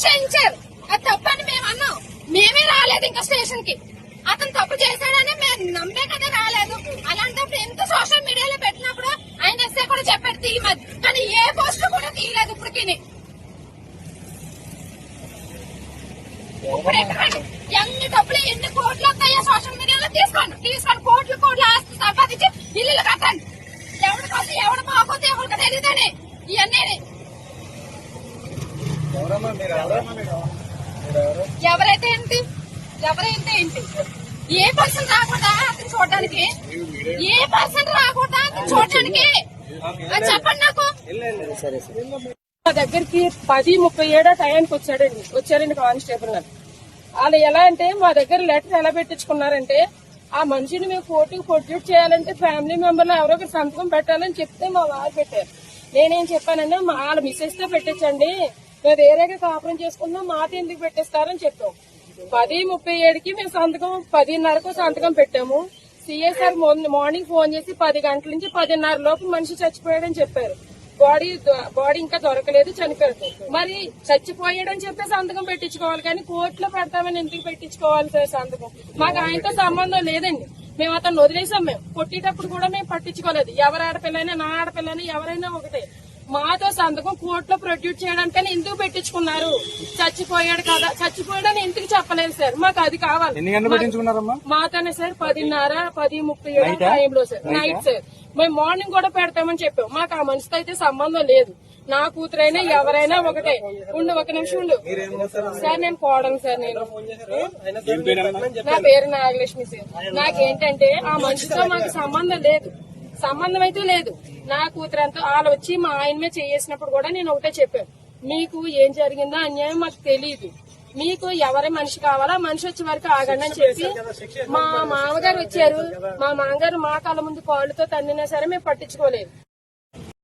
శిక్ష ఆ అది తప్పని మేము అన్నాం. మేమే రాలేదు ఇంకా స్టేషన్కి అతను తప్పు చేశాడని మేము నమ్మే కదా రాలేదు. అలాంటప్పుడు ఎంత సోషల్ మీడియాలో పెట్టినప్పుడు ఆయన ఎస్ఐ కూడా చెప్పాడు తీయమని. కానీ ఏ పోస్ట్ కూడా తీయలేదు ఇప్పటికి ఇప్పుడు ఎన్ని డబ్బులు ఎన్ని కోట్లు వస్తాయో సోషల్ మీడియాలో తీసుకోండి. తీసుకోండి. కోట్లు కోట్లు ఆస్తి సంపాదించి ఇల్లు కట్టండి. ఎవరి కోసం ఎవడు బాగోతే ఎవరికి తెలియదని ఇవన్నీ ఎవరమ్మా మీరు ఎవరమ్మా మీరు మీరెవరు? ఎవరైతే ఏంటి? ఎవరైతే ఏంటి? ఏ పర్సన్ రాకూడదా అతను చూడడానికి? ఏ పర్సన్ రాకూడదా అతను చూడడానికి? చెప్పండి నాకు. మా దగ్గరికి పది ముప్పై ఏడో టైంకి వచ్చాడండి. వచ్చారండి కానిస్టేబుల్ గారు. వాళ్ళు ఎలా అంటే మా దగ్గర లెటర్ ఎలా పెట్టించుకున్నారంటే ఆ మనిషిని మేము కోర్టుకు ప్రొడ్యూట్ చేయాలంటే ఫ్యామిలీ మెంబర్ ఎవరో ఒకరు సంతకం పెట్టాలని చెప్తే మా వారు పెట్టారు. నేనేం చెప్పానంటే మా వాళ్ళ మిస్సెస్తో పెట్టించండి. మేము వేరేగా కాపురం చేసుకుందాం మాట ఎందుకు పెట్టేస్తారని చెప్పాం. పది ముప్పై ఏడుకి మేము సంతకం పదిన్నరకు సంతకం పెట్టాము. సిఎస్ఆర్ మార్నింగ్ ఫోన్ చేసి పది గంటల నుంచి పదిన్నర లోపు మనిషి చచ్చిపోయాడని చెప్పారు. బాడీ బాడీ ఇంకా దొరకలేదు చనిపోయాడు. మరి చచ్చిపోయాడని చెప్తే సంతకం పెట్టించుకోవాలి కానీ కోర్టులో పెడతామని ఎందుకు పెట్టించుకోవాలి సార్ సంతకం? మాకు ఆయనతో సంబంధం లేదండి. మేము అతను వదిలేసాం మేము. కొట్టేటప్పుడు కూడా మేము పట్టించుకోలేదు. ఎవరి ఆడపిల్లైనా నా ఆడపిల్లైనా ఎవరైనా ఒకటే. మాతో సంతకం కోర్టులో ప్రొడ్యూస్ చేయడానికని ఎందుకు పెట్టించుకున్నారు? చచ్చిపోయాడు కదా. చచ్చిపోయాడని ఎందుకు చెప్పలేదు సార్? మాకు అది కావాలి. మాతోనే సార్ పదిన్నర పది ముప్పై ఏడు టైంలో సార్. Night sir. మేము మార్నింగ్ కూడా పెడతామని చెప్పాం. మాకు ఆ మనిషితో అయితే సంబంధం లేదు. నా కూతురైనా ఎవరైనా ఒకటే. ఉండు ఒక నిమిషం ఉండు. సార్ నేను పోవడం సార్ నేను. నా పేరు నాగలక్ష్మి సార్. నాకేంటంటే ఆ మనిషితో మాకు సంబంధం లేదు. సంబంధం అయితే లేదు. నా కూతురు అంతా వాళ్ళు వచ్చి మా ఆయన మీద చేసినప్పుడు కూడా నేను ఒకటే చెప్పాను. మీకు ఏం జరిగిందో అన్యాయం మాకు తెలియదు మీకు ఎవరి మనిషి కావాలా మనిషి వచ్చే వరకు ఆగండి అని చెప్పి మా మామగారు వచ్చారు. మా మామగారు మా కళ్ళ ముందు కాళ్ళతో తన్నినా సరే మేము పట్టించుకోలేదు.